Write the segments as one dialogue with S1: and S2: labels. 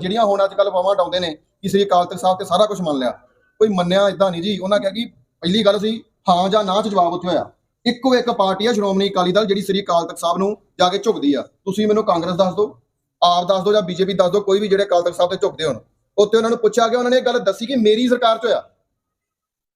S1: ਜਿਹੜੀਆਂ ਹੁਣ ਅੱਜ ਕੱਲ ਵਾਵਾਂ ਡਾਉਂਦੇ ਨੇ ਕਿ ਸ੍ਰੀ ਅਕਾਲ ਤਖਤ ਸਾਹਿਬ ਤੇ ਸਾਰਾ ਕੁਝ ਮੰਨ ਲਿਆ। ਕੋਈ ਮੰਨਿਆ ਇਦਾਂ ਨਹੀਂ ਜੀ। ਉਹਨਾਂ ਕਿਹਾ ਕਿ ਪਹਿਲੀ ਗੱਲ ਸੀ, ਹਾਂ ਜਾਂ ਨਾ ਚ ਜਵਾਬ ਉੱਥੇ ਹੋਇਆ। ਇੱਕੋ ਇੱਕ ਪਾਰਟੀ ਆ, ਸ਼੍ਰੋਮਣੀ ਅਕਾਲੀ ਦਲ, ਜਿਹੜੀ ਸ੍ਰੀ ਅਕਾਲ ਤਖਤ ਸਾਹਿਬ ਨੂੰ ਜਾ ਕੇ ਝੁਕਦੀ ਆ। ਤੁਸੀਂ ਮੈਨੂੰ ਕਾਂਗਰਸ ਦੱਸ ਦਿਓ, ਆਪ ਦੱਸ ਦਿਓ ਜਾਂ ਬੀਜੇਪੀ ਦੱਸ ਦਿਓ, ਕੋਈ ਵੀ ਜਿਹੜੇ ਅਕਾਲ ਤਖਤ ਸਾਹਿਬ ਤੇ ਝੁਕਦੇ ਹੋਣ। ਉੱਥੇ ਉਹਨਾਂ ਨੂੰ ਪੁੱਛਿਆ ਗਿਆ, ਉਹਨਾਂ ਨੇ ਇਹ ਗੱਲ ਦੱਸੀ ਕਿ ਮੇਰੀ ਸਰਕਾਰ ਚ ਹੋਇਆ।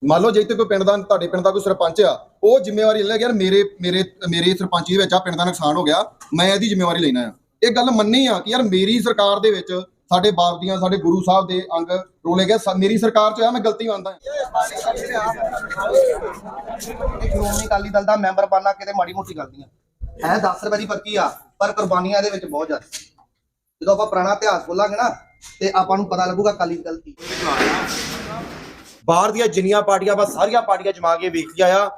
S1: ਮੰਨ ਲਓ, ਜੇ ਤੇ ਕੋਈ ਪਿੰਡ ਦਾ, ਤੁਹਾਡੇ ਪਿੰਡ ਦਾ ਕੋਈ ਸਰਪੰਚ ਆ, ਉਹ ਜ਼ਿੰਮੇਵਾਰੀ ਲੈ ਗਿਆ ਯਾਰ ਮੇਰੇ ਮੇਰੇ ਮੇਰੇ ਸਰਪੰਚੀ ਦੇ ਵਿੱਚ ਆ, ਪਿੰਡ ਦਾ ਨੁਕਸਾਨ ਹੋ ਗਿਆ, ਮੈਂ ਇਹਦੀ ਜ਼ਿੰਮੇਵਾਰੀ ਲੈਣਾ ਆ। ਇਹ ਗੱਲ ਮੰਨੀ ਆ ਕਿ ਯਾਰ ਮੇਰੀ ਸਰਕਾਰ ਦੇ ਵਿੱਚ ਸਾਡੇ ਬਾਪ ਦੀਆਂ, ਸਾਡੇ ਗੁਰੂ ਸਾਹਿਬ ਦੇ ਅੰਗ ਰੋਲੇ ਗਏ। ਮੇਰੀ ਸਰਕਾਰ ਚ ਆ, ਮੈਂ ਗਲਤੀ ਮੰਨਦਾ
S2: ਇਹ ਸ਼੍ਰੋਮਣੀ ਅਕਾਲੀ ਦਲ ਦਾ ਮੈਂਬਰ ਬਣਨਾ ਕਿਤੇ ਮਾੜੀ ਮੋਟੀ ਗੱਲ ਨਹੀਂ ਹੈ 10 ਰੁਪਏ ਦੀ ਪਰਚੀ ਆ, ਪਰ ਕੁਰਬਾਨੀਆਂ ਇਹਦੇ ਵਿੱਚ ਬਹੁਤ ਜ਼ਿਆਦਾ। ਜਦੋਂ ਆਪਾਂ ਪੁਰਾਣਾ ਇਤਿਹਾਸ ਖੋਲਾਂਗੇ ਨਾ, ਤੇ ਆਪਾਂ ਨੂੰ ਪਤਾ ਲੱਗੂਗਾ ਅਕਾਲੀ ਦਲ ਕੀ
S3: ਬਾਹਰ ਦੀਆਂ ਜਿੰਨੀਆਂ ਪਾਰਟੀਆਂ ਬਸ ਸਾਰੀਆਂ ਪਾਰਟੀਆਂ ਜਮਾ ਕੇ ਵੇਖੀਆਂ ਆ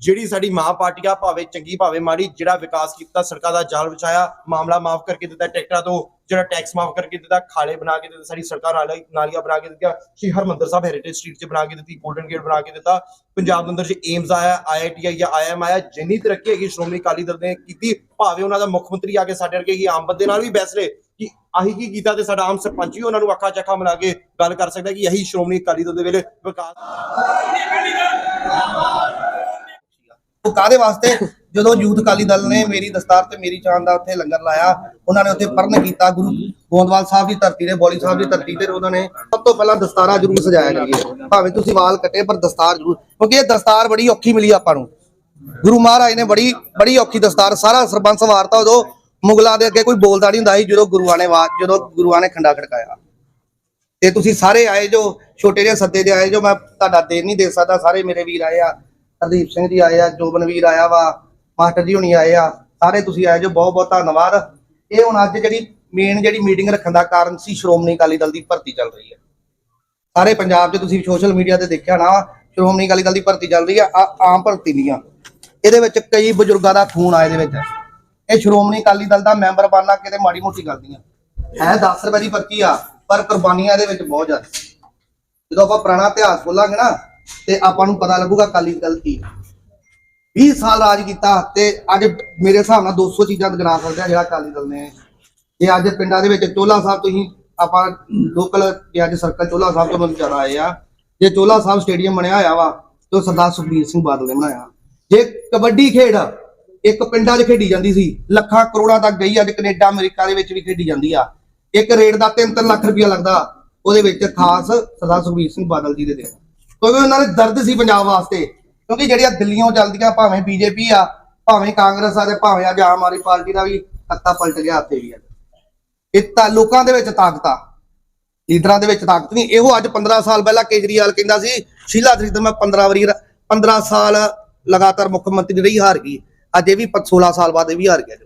S3: ਜਿਹੜੀ ਸਾਡੀ ਮਾਂ ਪਾਰਟੀ ਆ, ਭਾਵੇਂ ਚੰਗੀ, ਭਾਵੇਂ ਮਾੜੀ, ਜਿਹੜਾ ਵਿਕਾਸ ਕੀਤਾ, ਸੜਕਾਂ ਦਾ ਜਾਲ ਵਿਛਾਇਆ, ਮਾਮਲਾ ਮਾਫ ਕਰਕੇ ਦਿੱਤਾ ਟਰੈਕਟਰਾਂ ਤੋਂ। ਜਿਹੜਾ ਟੈਕਸ ਮਾਫ ਕਰਕੇ ਦਿੱਤਾ ਖਾਲੇ ਬਣਾ ਕੇ ਦਿੱਤੇ ਸਾਡੀ ਸੜਕਾਂ ਨਾਲੀ ਨਾਲੀਆਂ ਬਣਾ ਕੇ ਦਿੱਤੀਆਂ ਸ਼੍ਰੀ ਹਰਮੰਦਰ ਸਾਹਿਬ ਹੈਰੀਟੇਜ ਸਟਰੀਟ 'ਚ ਬਣਾ ਕੇ ਦਿੱਤੀ ਗੋਲਡਨ ਗੇਟ ਬਣਾ ਕੇ ਦਿੱਤਾ ਪੰਜਾਬ ਦੇ ਅੰਦਰ 'ਚ ਏਮਸ ਆਇਆ ਆਈਆਈਟੀ ਆਇਆ ਆਈਐਮ ਆਇਆ ਜਿੰਨੀ ਤਰੱਕੀ ਹੈਗੀ ਸ਼੍ਰੋਮਣੀ ਅਕਾਲੀ ਦਲ ਨੇ ਕੀਤੀ ਭਾਵੇਂ ਉਹਨਾਂ ਦਾ ਮੁੱਖ ਮੰਤਰੀ ਆ ਕੇ ਸਾਡੇ ਵਰਗੇ ਹੀ ਆਮ ਬੰਦੇ ਨਾਲ ਵੀ ਬਹਿਸ ਲਏ ਕਿ ਆਹੀ ਕੀ ਕੀਤਾ ਤੇ ਸਾਡਾ ਆਮ ਸਰਪੰਚ ਵੀ ਉਹਨਾਂ ਨੂੰ ਅੱਖਾਂ ਚੱਖਾਂ ਮਿਲਾ ਕੇ ਗੱਲ ਕਰ ਸਕਦਾ ਕਿ ਇਹੀ ਸ਼੍ਰੋਮਣੀ ਅਕਾਲੀ ਦਲ ਦੇ ਵੇਲੇ ਵਿਕਾਸ
S2: ਉਹ ਕਾਦੇ ਵਾਸਤੇ? ਜਦੋਂ ਯੂਥ ਅਕਾਲੀ ਦਲ ਨੇ ਮੇਰੀ ਦਸਤਾਰ ਤੇ ਮੇਰੀ ਚਾਂਦ ਦਾ ਉੱਥੇ ਲੰਗਰ ਲਾਇਆ, ਉਹਨਾਂ ਨੇ ਉੱਥੇ ਪਰਨ ਕੀਤਾ ਗੁਰੂ ਗੋਂਦਵਾਲ ਸਾਹਿਬ ਦੀ ਧਰਤੀ ਤੇ, ਬੋਲੀ ਸਾਹਿਬ ਦੀ ਧਰਤੀ ਤੇ ਉਹਨਾਂ ਨੇ ਸਭ ਤੋਂ ਪਹਿਲਾਂ ਦਸਤਾਰਾ ਜ਼ਰੂਰ ਸਜਾਇਆ ਕਰੀਏ। ਭਾਵੇਂ ਤੁਸੀਂ ਵਾਲ ਕੱਟੇ, ਪਰ ਦਸਤਾਰ ਜ਼ਰੂਰ, ਕਿਉਂਕਿ ਇਹ ਦਸਤਾਰ ਬੜੀ ਔਖੀ ਮਿਲੀ ਆਪਾਂ ਨੂੰ। ਗੁਰੂ ਮਹਾਰਾਜ ਨੇ ਬੜੀ ਬੜੀ ਔਖੀ ਦਸਤਾਰ, ਸਾਰਾ ਸਰਬੰਸ ਵਾਰਤਾ ਉਦੋਂ ਮੁਗਲਾਂ ਦੇ ਅੱਗੇ ਕੋਈ ਬੋਲਦਾ ਨਹੀਂ ਹੁੰਦਾ ਸੀ, ਜਦੋਂ ਗੁਰੂਆਂ ਨੇ ਆਵਾਜ਼ ਜਦੋਂ ਗੁਰੂਆਂ ਨੇ ਖੰਡਾ ਖੜਕਾਇਆ। ਤੇ ਤੁਸੀਂ ਸਾਰੇ ਆਏ ਜੋ, ਛੋਟੇ ਜਿਹੇ ਸੱਦੇ ਦੇ ਆਏ ਜੋ, ਮੈਂ ਤੁਹਾਡਾ ਦੇਣ ਨਹੀਂ ਦੇ ਸਕਦਾ, ਸਾਰੇ ਮੇਰੇ ਵੀਰ ਆਏ ਆ, ਹਰਦੀਪ ਸਿੰਘ ਜੀ ਆਏ ਆ, ਜੋਬਨ ਵੀਰ ਆਇਆ ਵਾ ਮਾਸਟਰ ਜੀ ਹੁਣੀ ਆਏ ਆ, ਸਾਰੇ ਤੁਸੀਂ ਆਏ ਜੋ ਬਹੁਤ ਬਹੁਤ ਧੰਨਵਾਦ। ਇਹ ਹੁਣ ਅੱਜ ਜਿਹੜੀ ਮੇਨ ਜਿਹੜੀ ਮੀਟਿੰਗ ਰੱਖਣ ਦਾ ਕਾਰਨ ਸੀ, ਸ਼੍ਰੋਮਣੀ ਅਕਾਲੀ ਦਲ ਦੀ ਭਰਤੀ ਚੱਲ ਰਹੀ ਹੈ। ਸਾਰੇ ਪੰਜਾਬ 'ਚ ਤੁਸੀਂ ਸੋਸ਼ਲ ਮੀਡੀਆ ਤੇ ਦੇਖਿਆ ਨਾ ਸ਼੍ਰੋਮਣੀ ਅਕਾਲੀ ਦਲ ਦੀ ਭਰਤੀ ਚੱਲ ਰਹੀ ਆ ਆਮ ਭਰਤੀ ਨਹੀਂ ਆ। ਇਹਦੇ ਵਿੱਚ ਕਈ ਬਜ਼ੁਰਗਾਂ ਦਾ ਖੂਨ ਆ ਇਹਦੇ ਵਿੱਚ। ਇਹ ਸ਼੍ਰੋਮਣੀ ਅਕਾਲੀ ਦਲ ਦਾ ਮੈਂਬਰ ਬਣਨਾ ਕਿਤੇ ਮਾੜੀ ਮੋਟੀ ਕਰਦੀਆਂ ਹੈ 10 ਰੁਪਏ ਦੀ ਪਰਚੀ ਆ, ਪਰ ਕੁਰਬਾਨੀਆਂ ਇਹਦੇ ਵਿੱਚ ਬਹੁਤ ਜ਼ਿਆਦਾ। ਜਦੋਂ ਆਪਾਂ ਪੁਰਾਣਾ ਇਤਿਹਾਸ ਖੋਲਾਂਗੇ ਨਾ, ਤੇ ਆਪਾਂ ਨੂੰ ਪਤਾ ਲੱਗੂਗਾ ਅਕਾਲੀ ਦਲ ਕੀ 20 ਸਾਲ ਰਾਜ ਕੀਤਾ ਤੇ ਅੱਜ ਮੇਰੇ ਹਿਸਾਬ ਨਾਲ 200 ਚੀਜ਼ਾਂ ਗਿਣਾ ਸਕਦੇ ਆ ਜਿਹੜਾ ਅਕਾਲੀ ਦਲ ਨੇ। ਜੇ ਅੱਜ ਪਿੰਡਾਂ ਦੇ ਵਿੱਚ ਚੋਲਾ ਸਾਹਿਬ ਤੁਸੀਂ ਆਪਾਂ ਲੋਕਲ ਜੇ ਅੱਜ ਸਰਕਲ ਚੋਲਾ ਸਾਹਿਬ ਤੋਂ ਮੈਨੂੰ ਜ਼ਿਆਦਾ ਆਏ ਆ। ਜੇ ਚੋਲਾ ਸਾਹਿਬ ਸਟੇਡੀਅਮ ਬਣਿਆ ਹੋਇਆ ਵਾ, ਤੇ ਉਹ ਸਰਦਾਰ ਸੁਖਬੀਰ ਸਿੰਘ ਬਾਦਲ ਨੇ ਬਣਾਇਆ। ਜੇ ਕਬੱਡੀ ਖੇਡ, ਇੱਕ ਪਿੰਡਾਂ 'ਚ ਖੇਡੀ ਜਾਂਦੀ ਸੀ, ਲੱਖਾਂ ਕਰੋੜਾਂ ਤੱਕ ਗਈ, ਅੱਜ ਕੈਨੇਡਾ, ਅਮਰੀਕਾ ਦੇ ਵਿੱਚ ਵੀ ਖੇਡੀ ਜਾਂਦੀ ਆ। ਇੱਕ ਰੇਟ ਦਾ 3-3 ਲੱਖ ਰੁਪਇਆ ਲੱਗਦਾ, ਉਹਦੇ ਵਿੱਚ ਖਾਸ ਸਰਦਾਰ ਸੁਖਬੀਰ ਸਿੰਘ ਬਾਦਲ ਜੀ ਦੇ ਦੇ ਕਿਉਂਕਿ ਉਹਨਾਂ ਦੇ ਦਰਦ ਸੀ ਪੰਜਾਬ ਵਾਸਤੇ ਕਿਉਂਕਿ ਜਿਹੜੀਆਂ ਦਿੱਲੀੋਂ ਚੱਲਦੀਆਂ ਭਾਵੇਂ ਬੀਜੇਪੀ ਆ, ਭਾਵੇਂ ਕਾਂਗਰਸ ਆ ਤੇ ਭਾਵੇਂ ਅੱਜ ਆਮ ਆਦਮੀ ਪਾਰਟੀ ਦਾ ਵੀ ਹੱਤਾ ਪਲਟ ਗਿਆ ਹੱਥੇ ਵੀ ਇਹ ਤਾਂ ਲੋਕਾਂ ਦੇ ਵਿੱਚ ਤਾਕਤ ਆ। ਲੀਡਰਾਂ ਦੇ ਵਿੱਚ ਤਾਕਤ ਨਹੀਂ। ਇਹੋ ਅੱਜ 15 ਸਾਲ ਪਹਿਲਾਂ ਕੇਜਰੀਵਾਲ ਕਹਿੰਦਾ ਸੀ, ਸ਼ੀਲਾ ਦਰਿਤ ਮੈਂ 15 ਵਾਰੀ 15 ਸਾਲ ਲਗਾਤਾਰ ਮੁੱਖ ਮੰਤਰੀ ਰਹੀ, ਹਾਰ ਗਈ। ਅੱਜ ਇਹ ਵੀ 16 ਸਾਲ ਬਾਅਦ ਇਹ ਵੀ ਹਾਰ ਗਿਆ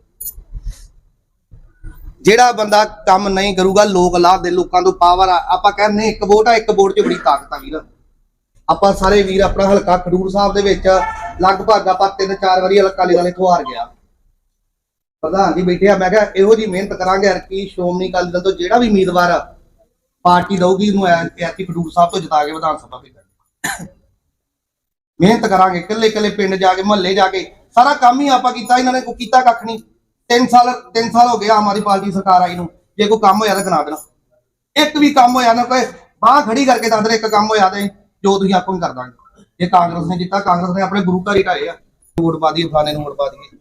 S2: ਜਿਹੜਾ ਬੰਦਾ ਕੰਮ ਨਹੀਂ ਕਰੂਗਾ, ਲੋਕ ਲਾਹ ਦੇ, ਲੋਕਾਂ ਤੋਂ ਪਾਵਰ ਆ। ਆਪਾਂ ਕਹਿੰਦੇ ਇੱਕ ਵੋਟ ਆ, ਇੱਕ ਵੋਟ 'ਚ ਬੜੀ ਤਾਕਤ ਆ ਵੀਰ। ਆਪਾਂ ਸਾਰੇ ਵੀਰ ਆਪਣਾ ਹਲਕਾ ਖਡੂਰ ਸਾਹਿਬ ਦੇ ਵਿੱਚ ਲਗਭਗ ਆਪਾਂ ਤਿੰਨ ਚਾਰ ਵਾਰੀ ਹਲਕਾ ਲਈ ਵਾਲੇ ਤੋਂ ਗਿਆ ਪ੍ਰਧਾਨ ਜੀ ਬੈਠੇ ਆ, ਮੈਂ ਕਿਹਾ ਇਹੋ ਜੀ ਮਿਹਨਤ ਕਰਾਂਗੇ ਯਾਰ ਕਿ ਸ਼੍ਰੋਮਣੀ ਅਕਾਲੀ ਦਲ ਤੋਂ ਜਿਹੜਾ ਵੀ ਉਮੀਦਵਾਰ ਪਾਰਟੀ ਲਊਗੀ ਉਹਨੂੰ ਐਤੀ ਖਡੂਰ ਸਾਹਿਬ ਤੋਂ ਜਿਤਾ ਕੇ ਵਿਧਾਨ ਸਭਾ ਭੇਜਾਂਗੇ ਮਿਹਨਤ ਕਰਾਂਗੇ ਇਕੱਲੇ ਇਕੱਲੇ ਪਿੰਡ ਜਾ ਕੇ, ਮਹੱਲੇ ਜਾ ਕੇ। ਸਾਰਾ ਕੰਮ ਹੀ ਆਪਾਂ ਕੀਤਾ, ਇਹਨਾਂ ਨੇ ਕੋਈ ਕੀਤਾ ਕੱਖ ਨਹੀਂ। 3 ਸਾਲ 3 ਸਾਲ ਹੋ ਗਏ ਆਮ ਆਦਮੀ ਪਾਰਟੀ ਸਰਕਾਰ ਆਈ ਨੂੰ। ਜੇ ਕੋਈ ਕੰਮ ਹੋਇਆ ਤਾਂ ਗਣਾ ਦੇਣਾ। ਇੱਕ ਵੀ ਕੰਮ ਹੋਇਆ ਨਾ, ਕੋਈ ਬਾਹ ਖੜੀ ਕਰਕੇ ਦੱਸ ਦੇ ਇੱਕ ਕੰਮ ਹੋਇਆ ਤੇ ਜੋ ਤੁਸੀਂ ਆਪਾਂ ਨੂੰ ਕਰ ਦਾਂਗੇ। ਜੇ ਕਾਂਗਰਸ ਨੇ ਕੀਤਾ, ਕਾਂਗਰਸ ਨੇ ਆਪਣੇ ਗੁਰੂ ਘਰ ਹੀ ਢਾਏ ਆ। ਵੋਟ ਪਾ ਦੀ ਫਲਾਣੇ ਨੂੰ ਵੋਟ ਪਾ ਦਈਏ।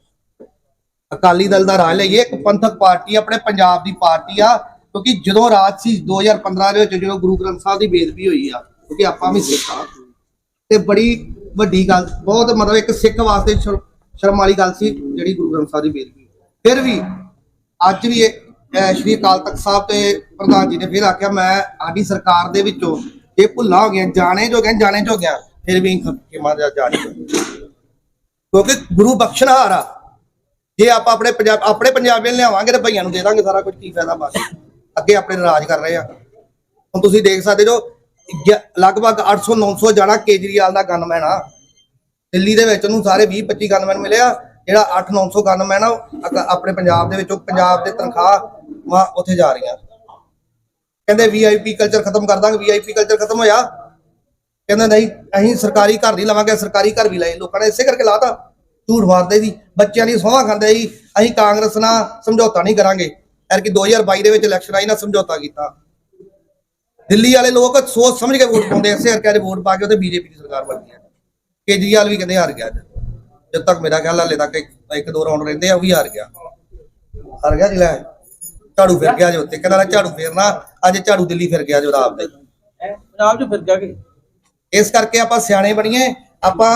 S2: ਅਕਾਲੀ ਦਲ ਦਾ ਰਾਜ ਲਈਏ, ਇੱਕ ਪੰਥਕ ਪਾਰਟੀ, ਆਪਣੇ ਪੰਜਾਬ ਦੀ ਪਾਰਟੀ ਆ, ਕਿਉਂਕਿ ਜਦੋਂ ਰਾਜ ਸੀ 2015 ਦੇ ਵਿੱਚ, ਜਦੋਂ ਗੁਰੂ ਗ੍ਰੰਥ ਸਾਹਿਬ ਦੀ ਬੇਦਬੀ ਹੋਈ ਆ, ਕਿਉਂਕਿ ਆਪਾਂ ਵੀ ਸਿੱਖ ਆ। ਤੇ ਬੜੀ ਵੱਡੀ ਗੱਲ, ਬਹੁਤ ਮਤਲਬ ਇੱਕ ਸਿੱਖ ਵਾਸਤੇ ਸ਼ਰਮ ਵਾਲੀ ਗੱਲ ਸੀ, ਜਿਹੜੀ ਗੁਰੂ ਗ੍ਰੰਥ ਸਾਹਿਬ ਦੀ ਬੇਦਬੀ ਫਿਰ ਵੀ ਅੱਜ ਵੀ ਇਹ ਸ਼੍ਰੀ ਅਕਾਲ ਤਖਤ ਸਾਹਿਬ ਤੇ ਪ੍ਰਧਾਨ ਜੀ ਨੇ ਫਿਰ ਆਖਿਆ, ਮੈਂ ਸਾਡੀ ਸਰਕਾਰ ਦੇ ਵਿੱਚੋਂ ਇਹ ਭੁੱਲਾਂ ਹੋ ਗਈਆਂ ਜਾਣੇ ਜੋ ਗਏ ਜਾਣੇ ਜੋ ਗਿਆ, ਫਿਰ ਵੀ ਖਿਮਾ ਜਾ ਜਾਣੀ ਕਿਉਂਕਿ ਗੁਰੂ ਬਖਸ਼ਣਹਾਰ ਆ ਜੇ ਆਪਾਂ ਆਪਣੇ ਪੰਜਾਬ, ਆਪਣੇ ਪੰਜਾਬੀਆਂ ਲਿਆਵਾਂਗੇ ਤੇ ਭਈਆਂ ਨੂੰ ਦੇ ਦਾਂਗੇ ਸਾਰਾ ਕੁਝ ਕੀ ਫਾਇਦਾ ਬਾਕੀ ਅੱਗੇ ਆਪਣੇ ਰਾਜ ਕਰ ਰਹੇ ਆ। ਹੁਣ ਤੁਸੀਂ ਦੇਖ ਸਕਦੇ ਜੋ ਗ- ਲਗਭਗ 800 900 ਜਾਣਾ ਕੇਜਰੀਵਾਲ ਦਾ ਗਨਮੈਨ ਆ। ਦਿੱਲੀ ਦੇ ਵਿੱਚ ਉਹਨੂੰ ਸਾਰੇ 20 25 ਗਨਮੈਨ ਮਿਲਿਆ। ਜਿਹੜਾ 8 900 ਗਨਮੈਨ ਆ, ਉਹ ਅਕ- ਆਪਣੇ ਪੰਜਾਬ ਦੇ ਵਿੱਚੋਂ ਪੰਜਾਬ ਦੇ ਤਨਖਾਹ ਵਾ ਉੱਥੇ ਜਾ ਰਹੀਆਂ। ਕਹਿੰਦੇ ਵੀਆਈਪੀ ਕਲਚਰ ਖਤਮ ਕਰ ਦਾਂਗੇ ਵੀਆਈਪੀ ਕਲਚਰ ਖਤਮ ਹੋਇਆ। ਕਹਿੰਦੇ ਨਹੀਂ, ਅਸੀਂ ਸਰਕਾਰੀ ਘਰ ਨਹੀਂ ਲਵਾਂਗੇ, ਸਰਕਾਰੀ ਘਰ ਵੀ ਲਏ। ਲੋਕਾਂ ਨੇ ਇਸੇ ਕਰਕੇ ਲਾਤਾ, ਝੂਠ ਮਾਰਦੇ ਸੀ। ਬੱਚਿਆਂ ਦੀ ਸੋਹਾਂ ਖਾਂਦੇ ਸੀ। ਅਸੀਂ ਕਾਂਗਰਸ ਨਾਲ ਸਮਝੌਤਾ ਨਹੀਂ ਕਰਾਂਗੇ। ਐਰ ਕਿ 2022 ਦੇ ਵਿੱਚ ਇਲੈਕਸ਼ਨ ਆਈ ਨਾ, ਸਮਝੌਤਾ ਕੀਤਾ। ਦਿੱਲੀ ਵਾਲੇ ਲੋਕ ਸੋਚ ਸਮਝ ਕੇ ਵੋਟ ਪਾਉਂਦੇ ਐਸੇ ਕਰਕੇ ਵੋਟ ਪਾ ਕੇ ਉਹਦੇ ਬੀਜੇਪੀ ਦੀ ਸਰਕਾਰ ਬਣ ਗਈ ਕੇਜਰੀਵਾਲ ਵੀ ਕਹਿੰਦੇ ਹਾਰ ਗਿਆ ਅੱਜ। ਜਦ ਤੱਕ ਮੇਰਾ ਖਿਆਲ ਹਾਲੇ ਤੱਕ ਇੱਕ ਦੋ ਰਾਉਂਡ ਰਹਿੰਦੇ ਆ, ਉਹ ਵੀ ਹਾਰ ਗਿਆ। ਹਾਰ ਗਿਆ ਜ਼ਿਲ੍ਹਾ ਝਾੜੂ ਫਿਰ ਗਿਆ ਜੋ ਤੇ ਕਹਿੰਦਾ ਝਾੜੂ ਫੇਰਨਾ। ਅੱਜ ਝਾੜੂ ਦਿੱਲੀ ਫਿਰ ਗਿਆ ਜੋ ਰਾਤ ਦੇ।
S4: ਪੰਜਾਬ ਚ ਫਿਰ ਗਿਆ ਕਿ?
S2: ਇਸ ਕਰਕੇ ਆਪਾਂ ਸਿਆਣੇ ਬਣੀਏ ਆਪਾਂ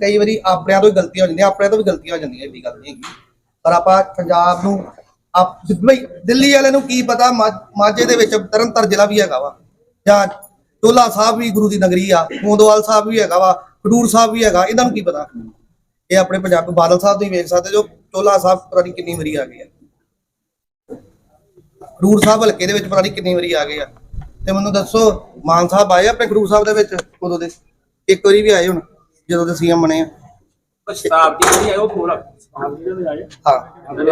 S2: ਕਈ ਵਾਰੀ ਆਪਣਿਆਂ ਤੋਂ ਹੀ ਗਲਤੀਆਂ ਹੋ ਜਾਂਦੀਆਂ ਆਪਣਿਆਂ ਤੋਂ ਵੀ ਗਲਤੀਆਂ ਹੋ ਜਾਂਦੀਆਂ ਇਹ ਵੀ ਗੱਲ ਨਹੀਂ ਹੈਗੀ। ਪਰ ਆਪਾਂ ਪੰਜਾਬ ਨੂੰ ਆਪ ਬਈ ਦਿੱਲੀ ਵਾਲਿਆਂ ਨੂੰ ਕੀ ਪਤਾ ਮਾ- ਮਾਝੇ ਦੇ ਵਿੱਚ ਤਰਨਤਾਰ ਜ਼ਿਲ੍ਹਾ ਵੀ ਹੈਗਾ ਵਾ ਜਾਂ ਟੋਲਾ ਸਾਹਿਬ ਵੀ ਗੁਰੂ ਦੀ ਨਗਰੀ ਆ ਗੋਂਦਵਾਲ ਸਾਹਿਬ ਵੀ ਹੈਗਾ ਵਾ ਖਡੂਰ ਸਾਹਿਬ ਵੀ ਹੈਗਾ ਇਹਨਾਂ ਨੂੰ ਕੀ ਪਤਾ? ਇਹ ਆਪਣੇ ਪੰਜਾਬ ਬਾਦਲ ਸਾਹਿਬ ਤੁਸੀਂ ਵੇਖ ਸਕਦੇ ਜੋ ਟੋਲਾ ਸਾਹਿਬ ਪਤਾ ਨਹੀਂ ਕਿੰਨੀ ਵਾਰੀ ਆ ਗਏ ਆ। ਖਡੂਰ ਸਾਹਿਬ ਹਲਕੇ ਦੇ ਵਿੱਚ ਪਤਾ ਨਹੀਂ ਕਿੰਨੀ ਵਾਰੀ ਆ ਗਏ ਆ। ਤੇ ਮੈਨੂੰ ਦੱਸੋ ਮਾਨ ਸਾਹਿਬ ਆਏ ਆ ਆਪਣੇ ਖਡੂਰ ਸਾਹਿਬ ਦੇ ਵਿੱਚ ਉਦੋਂ ਦੇ? ਇੱਕ ਵਾਰੀ ਵੀ ਆਏ ਹੁਣ ਜਦੋਂ ਦੇ ਸੀਐਮ ਬਣੇ ਆ।
S4: ਸ਼ਤਾਬਦੀ ਜਿਹੜੀ ਹੈ ਉਹ ਪੂਰਾ
S2: ਹਾਂ।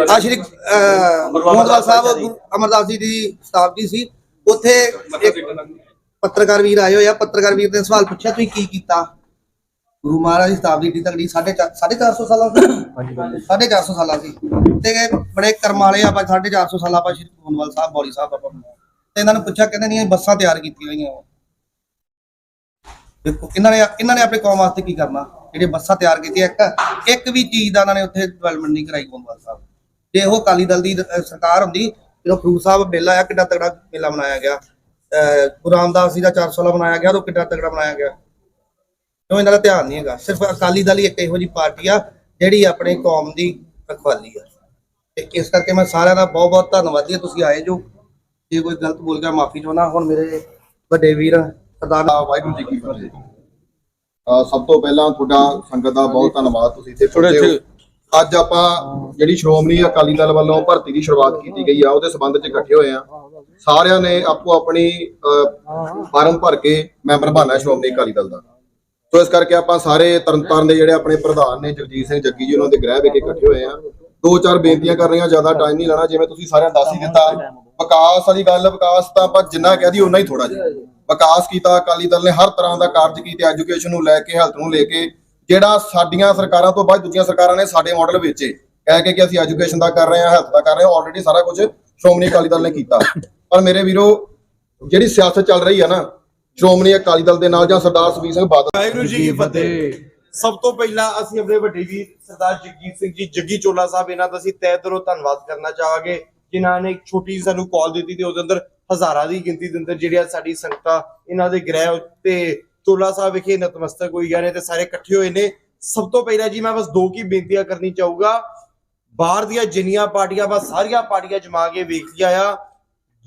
S2: ਆ ਸ਼੍ਰੀ ਗੋਂਦਵਾਲ ਸਾਹਿਬ ਅਮਰਦਾਸ ਜੀ ਦੀ ਸ਼ਤਾਬਦੀ ਸੀ। ਉੱਥੇ ਇੱਕ ਪੱਤਰਕਾਰ ਵੀਰ ਆਏ ਹੋਏ ਆ ਪੱਤਰਕਾਰ ਵੀਰ ਨੇ ਸਵਾਲ ਪੁੱਛਿਆ ਤੁਸੀਂ ਕੀ ਕੀਤਾ? ਗੁਰੂ ਮਹਾਰਾਜ ਦੀ ਸ਼ਤਾਬਦੀ ਏਡੀ ਤਗੜੀ 450 450 ਸਾਲਾਂ ਦੀ 450 ਸਾਲਾਂ ਦੀ ਤੇ ਇਹ ਬੜੇ ਕਰਮ ਵਾਲੇ ਆ ਆਪਾਂ 450 ਸਾਲਾਂ ਆਪਾਂ ਸ਼੍ਰੀ ਗੋਂਦਵਾਲ ਸਾਹਿਬ ਬੌਲੀ ਸਾਹਿਬ ਆਪਾਂ ਤੇ ਇਹਨਾਂ ਨੂੰ ਪੁੱਛਿਆ ਕਹਿੰਦੇ ਨਹੀਂ ਬੱਸਾਂ ਤਿਆਰ ਕੀਤੀਆਂ ਹੋਈਆਂ ਦੇਖੋ ਇਹਨਾਂ ਨੇ ਇਹਨਾਂ ਨੇ ਆਪਣੇ ਕੌਮ ਵਾਸਤੇ ਕੀ ਕਰਨਾ? ਜਿਹੜੇ ਬੱਸਾਂ ਤਿਆਰ ਕੀਤੀਆਂ ਇੱਕ ਇੱਕ ਵੀ ਚੀਜ਼ ਦਾ ਇਹਨਾਂ ਨੇ ਉੱਥੇ ਡਿਵੈਲਪਮੈਂਟ ਨਹੀਂ ਕਰਾਈ ਗੋਂਦਵਾਲ ਸਾਹਿਬ। ਜੇ ਉਹ ਅਕਾਲੀ ਦਲ ਦੀ ਸਰਕਾਰ ਹੁੰਦੀ ਜਦੋਂ ਫਰੂਟ ਸਾਹਿਬ ਮੇਲਾ ਆਇਆ ਕਿੰਨਾ ਤਗੜਾ ਮੇਲਾ ਮਨਾਇਆ ਗਿਆ। ਗੁਰੂ ਰਾਮਦਾਸ ਜੀ ਦਾ 400 ਵਾਲਾ ਮਨਾਇਆ ਗਿਆ ਉਹ ਕਿੰਨਾ ਤਗੜਾ ਮਨਾਇਆ ਗਿਆ। ਕਿਉਂ ਇਹਨਾਂ ਦਾ ਧਿਆਨ ਨਹੀਂ ਹੈਗਾ? ਸਿਰਫ ਅਕਾਲੀ ਦਲ ਹੀ ਇੱਕ ਇਹੋ ਜਿਹੀ ਪਾਰਟੀ ਆ ਜਿਹੜੀ ਆਪਣੇ ਕੌਮ ਦੀ ਰਖਵਾਲੀ ਆ। ਤੇ ਇਸ ਕਰਕੇ ਮੈਂ ਸਾਰਿਆਂ ਦਾ ਬਹੁਤ ਬਹੁਤ ਧੰਨਵਾਦੀ ਹਾਂ। ਤੁਸੀਂ ਆਏ ਜੋ। ਜੇ ਕੋਈ ਗਲਤ ਬੋਲ ਗਿਆ ਮਾਫੀ ਚਾਹੁੰਦਾ। ਹੁਣ ਮੇਰੇ ਵੱਡੇ ਵੀਰ ਸਰਦਾਰ
S1: ਆ ਵਾਹਿਗੁਰੂ ਜੀ ਕੀ ਫਤਿਹ। ਸਭ ਤੋਂ ਪਹਿਲਾਂ ਤੁਹਾਡਾ ਸੰਗਤ ਦਾ ਬਹੁਤ ਧੰਨਵਾਦ। ਤੁਸੀਂ ਇੱਥੇ ਪਹੁੰਚੇ ਹੋ। ਅੱਜ ਆਪਾਂ ਜਿਹੜੀ ਸ਼੍ਰੋਮਣੀ ਅਕਾਲੀ ਦਲ ਵੱਲੋਂ ਭਰਤੀ ਦੀ ਸ਼ੁਰੂਆਤ ਕੀਤੀ ਗਈ ਆ ਉਹਦੇ ਸਬੰਧ 'ਚ ਇਕੱਠੇ ਹੋਏ ਆ। ਸਾਰਿਆਂ ਨੇ ਆਪੋ ਆਪਣੀ ਅਹ, ਫਾਰਮ ਭਰ ਕੇ ਮੈਂਬਰ ਬਣਨਾ ਸ਼੍ਰੋਮਣੀ ਅਕਾਲੀ ਦਲ ਦਾ। ਸੋ ਇਸ ਕਰਕੇ ਆਪਾਂ ਸਾਰੇ ਤਰਨਤਾਰਨ ਦੇ ਜਿਹੜੇ ਆਪਣੇ ਪ੍ਰਧਾਨ ਨੇ, ਜਗਜੀਤ ਸਿੰਘ ਜੱਗੀ ਜੀ, ਉਹਨਾਂ ਦੇ ਗ੍ਰਹਿ ਵਿਖੇ ਇਕੱਠੇ ਹੋਏ ਆ। ਦੋ ਚਾਰ ਬੇਨਤੀਆਂ ਕਰਨੀਆਂ ਜ਼ਿਆਦਾ ਟਾਈਮ ਨਹੀਂ ਲੈਣਾ, ਜਿਵੇਂ ਤੁਸੀਂ ਸਾਰਿਆਂ ਦੱਸ ਹੀ ਦਿੱਤਾ। ਵਿਕਾਸ ਵਾਲੀ ਗੱਲ, ਵਿਕਾਸ ਤਾਂ ਆਪਾਂ ਜਿੰਨਾ ਕਹਿ ਦੀ ਉਨਾ ਹੀ ਥੋੜਾ ਜਿਹਾ। ਵਿਕਾਸ ਕੀਤਾ, ਅਕਾਲੀ ਦਲ ਨੇ ਹਰ ਤਰ੍ਹਾਂ ਦਾ ਕਾਰਜ ਕੀਤਾ ਐਜੂਕੇਸ਼ਨ ਨੂੰ ਲੈ ਕੇ ਹੈਲਥ ਨੂੰ ਲੈ ਕੇ, ਜਿਹੜਾ ਸਾਡੀਆਂ ਸਰਕਾਰਾਂ ਤੋਂ ਬਾਅਦ ਦੂਜੀਆਂ ਸਰਕਾਰਾਂ ਨੇ ਸਾਡੇ ਮਾਡਲ ਵੇਚੇ। ਕਹਿ ਕੇ ਕਿ ਅਸੀਂ ਐਜੂਕੇਸ਼ਨ ਦਾ ਕਰ ਰਹੇ ਹਾਂ ਹੈਲਥ ਦਾ ਕਰ ਰਹੇ ਹਾਂ ਆਲਰੇਡੀ ਸਾਰਾ ਕੁਝ ਸ਼੍ਰੋਮਣੀ ਅਕਾਲੀ ਦਲ ਨੇ ਕੀਤਾ। ਪਰ ਮੇਰੇ ਵੀਰੋ, ਜਿਹੜੀ ਸਿਆਸਤ ਚੱਲ ਰਹੀ ਹੈ ਨਾ ਸ਼੍ਰੋਮਣੀ ਅਕਾਲੀ ਦਲ ਦੇ ਨਾਲ ਜਾਂ ਸਰਦਾਰ ਸੁਖਬੀਰ ਸਿੰਘ ਬਾਦਲ।
S3: ਵਾਹਿਗੁਰੂ ਜੀ ਕੀ ਫਤਿਹ। ਸਭ ਤੋਂ ਪਹਿਲਾਂ ਅਸੀਂ ਆਪਣੇ ਵੱਡੇ ਵੀਰ ਸਰਦਾਰ ਜਗਜੀਤ ਸਿੰਘ ਜੀ ਜੱਗੀ ਚੋਲਾ ਸਾਹਿਬ ਇਹਨਾਂ ਦਾ ਅਸੀਂ ਤਹਿ ਦਿਲੋਂ ਧੰਨਵਾਦ ਕਰਨਾ ਚਾਹਾਂਗੇ ਜਿਨ੍ਹਾਂ ਨੇ ਇੱਕ ਛੋਟੀ ਜਿਹੀ ਸਾਨੂੰ ਕਾਲ ਦਿੱਤੀ ਤੇ ਉਹਦੇ ਅੰਦਰ ਹਜ਼ਾਰਾਂ ਦੀ ਗਿਣਤੀ ਦੇ ਅੰਦਰ ਜਿਹੜੀਆਂ ਸਾਡੀ ਸੰਗਤਾਂ ਇਹਨਾਂ ਦੇ ਗ੍ਰਹਿ ਉੱਤੇ ਚੋਲਾ ਸਾਹਿਬ ਵਿਖੇ ਨਤਮਸਤਕ ਹੋਈ ਗਏ ਨੇ ਤੇ ਸਾਰੇ ਇਕੱਠੇ ਹੋਏ ਨੇ। ਸਭ ਤੋਂ ਪਹਿਲਾਂ ਜੀ ਮੈਂ ਬਸ ਦੋ ਕੀ ਬੇਨਤੀਆਂ ਕਰਨੀ ਚਾਹੂੰਗਾ। ਬਾਹਰ ਦੀਆਂ ਜਿੰਨੀਆਂ ਪਾਰਟੀਆਂ ਬਸ ਸਾਰੀਆਂ ਪਾਰਟੀਆਂ ਜਮਾ ਕੇ ਵੇਖ ਲਿਆ ਆ